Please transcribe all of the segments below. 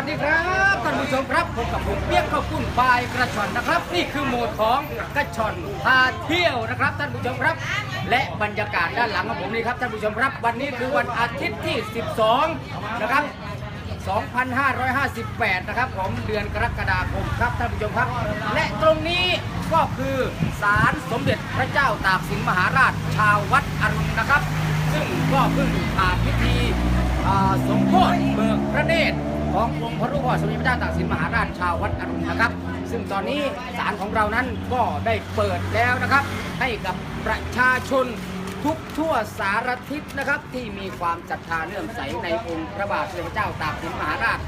วัสดีครับท่านผู้ชมครับพบกับผมเปียกข้าวปุ้นปลายกระชอนนะครับ นี่คือโหมดของกระชอนพาเที่ยวนะครับ ท่านผู้ชมครับ และบรรยากาศด้านหลังของผมนี่ครับท่านผู้ชมครับ วันนี้คือวันอาทิตย์ที่ 12 นะครับ 2558 นะครับผมเดือนกรกฎาคมครับท่านผู้ชมครับ และตรงนี้ก็คือศาลสมเด็จพระเจ้าตากสินมหาราช ชาววัดอรุณนะครับ ซึ่งก็เพิ่งผ่านพิธีสมโภชเบิกพระเนตร ขององค์พระรูปพ่อสมเด็จพระเจ้าตากสินมหาราชชาววัดอรุณนะครับ ซึ่งตอนนี้ศาลของเรานั้นก็ได้เปิดแล้วนะครับ ให้กับประชาชนทุกทั่วสารทิศนะครับ ที่มีความศรัทธาเลื่อมใสในองค์พระบาทสมเด็จพระเจ้าตากสินมหาราช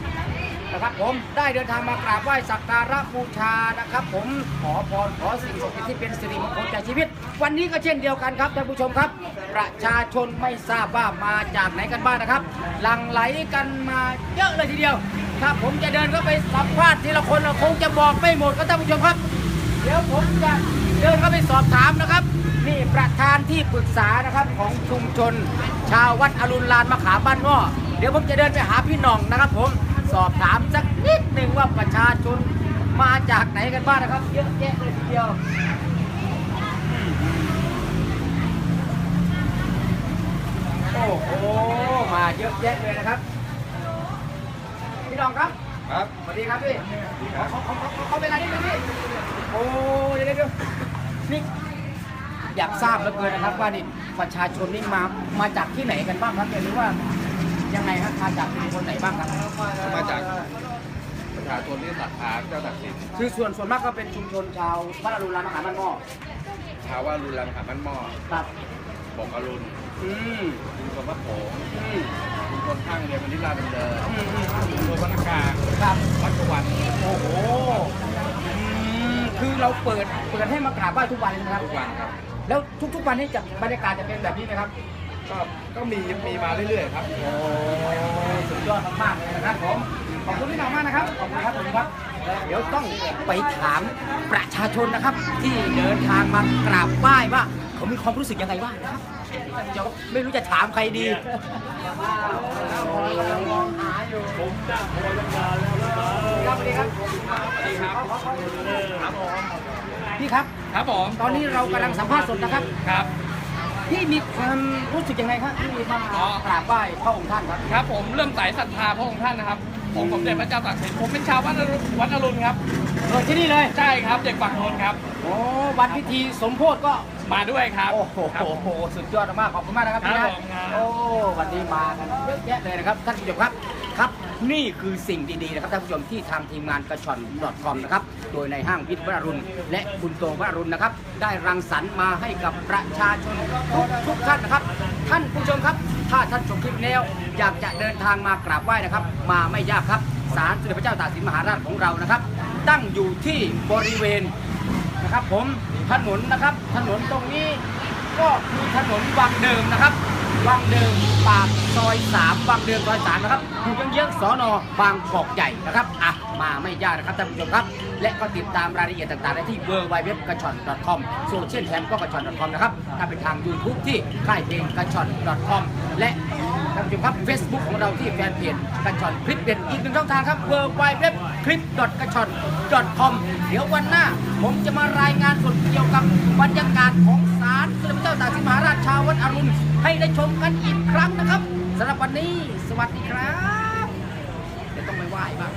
นะครับผมได้เดินทางมากราบไหว้สักการะบูชานะครับ ผมขอพรขอสิ่งศักดิ์สิทธิ์ที่เป็นสิริมงคลแก่ชีวิต วันนี้ก็เช่นเดียวกันครับท่านผู้ชมครับ ประชาชนไม่ทราบว่ามาจากไหนกันบ้างนะครับหลั่งไหลกันมาเยอะเลยทีเดียว ถ้าผมจะเดินเข้าไปสัมภาษณ์ทีละคนเราคงจะบอกไม่หมดครับท่านผู้ชมครับ เดี๋ยวผมจะเดินเข้าไปสอบถามนะครับนี่ประธานที่ปรึกษานะครับของชุมชน ชาววัดอรุณลานมะขามบ้านง้อเดี๋ยวผมจะเดินไปหาพี่หน่องนะครับผม สอบถามสักนิดหนึ่งว่าประชาชนมาจากไหนกันบ้างนะครับ เยอะแยะเลยทีเดียวโอ้โหมาเยอะแยะเลยนะครับพี่หน่องครับครับสวัสดีครับพี่เขาเขาเขาเขาเขาเป็นอะไรนี่พี่โอ้เดี๋ยวเดี๋ยวเดี๋ยวนี่อยากทราบเหลือเกินนะครับว่านี่ประชาชนนี่มามาจากที่ไหนกันบ้างครับเนี่ยหรือว่า ยังไงครับมาจากชุมชนไหนบ้างครับมาจากประชาชนที่ศรัทธาเจ้าตักสินคือส่วนส่วนมากก็เป็นชุมชนชาวบ้านอรุณร้านอาหารบ้านหม้อชาวว่ารุนรังขามันหม้อครับบอกอรุณอืมชุมชนพระโขงอืมชุมชนข้างเรียนมณิลาดำเนินอืมอืมชุมชนพระนากาครับวัดสวรรค์โอ้โหอืมคือเราเปิดเปิดให้มากราบไหว้ทุกวันเลยนะครับทุกวันครับแล้วทุกๆวันนี้จะบรรยากาศจะเป็นแบบนี้ไหมครับ ก็ก็มีมีมาเรื่อยๆครับ โอ้สุดยอดมากๆเลยนะครับผม ขอบคุณพี่หน้องมากนะครับ ขอบคุณครับขอบคุณครับ เดี๋ยวต้องไปถามประชาชนนะครับ ที่เดินทางมากราบไหว้ว่า เขามีความรู้สึกยังไงบ้างนะครับเดี๋ยวไม่รู้จะถามใครดีครับสวัสดีครับพี่ครับ ครับผม ตอนนี้เรากำลังสัมภาษณ์สดนะครับ ครับ พี่มีความรู้สึกยังไงครับที่มากราบไหว้พระองค์ท่านครับ ครับ ผมเริ่มสายศรัทธาพระองค์ท่านนะครับองค์สมเด็จพระเจ้าตากสินผมเป็นชาววัดอรุณวัดอรุณครับเกิดที่นี่เลยใช่ครับเด็กฝั่งทนครับโอ้วันพิธีสมโพธิก็มาด้วยครับโอ้โหครับสุดยอดมากขอบคุณมากนะครับพี่ครันะบผมครับโอ้วันนี้มากันเยอะแยะเลยนะครับท่านผู้ชมครับ ครับนี่คือสิ่งดีๆนะครับท่านผู้ชมที่ทางทีมงานกระชอน .com นะครับโดยในห้างพิพิธภัณฑ์อรุณ และคุณโตวรุณนะครับ ได้รังสรรค์มาให้กับประชาชนทุกทุกท่านนะครับ ท่านผู้ชมครับ ถ้าท่านชมคลิปแล้วอยากจะเดินทางมากราบไหว้นะครับ มาไม่ยากครับศาลสมเด็จพระเจ้าตากสินมหาราชของเรานะครับ ตั้งอยู่ที่บริเวณนะครับ ผมถนนนะครับ ถนนตรงนี้ก็คือถนนวังเดิมนะครับ วังเดิมปากซอย3วังเดิมซอย3นะครับอยู่ยังเยื้องๆสอนอบางกอกใหญ่นะครับอะมาไม่ยากนะครับท่านผู้ชมครับ และก็ติดตามรายละเอียดต่างๆได้ที่ w w w กระชอน .com โซเชียลแทมก็กระชอน .com นะครับถ้าเป็นทาง YouTube ที่ค่ายเพลงกระชอน .com และท่านผู้ชมครับ Facebook ของเราที่แฟนเพจกระชอนคลิปเด็ดอีกหนึ่งช่องทางครับ w w w คลิปกระชอน .com เดี๋ยววันหน้า ผมจะมารายงานสดเกี่ยวกับบรรยากาศของศาลสมเด็จพระเจ้าตากสินมหาราชชาววัดอรุณ ให้ได้ชมกันอีกครั้งนะครับสำหรับวันนี้สวัสดีครับเดี๋ยวต้องไปไหว้บ้าง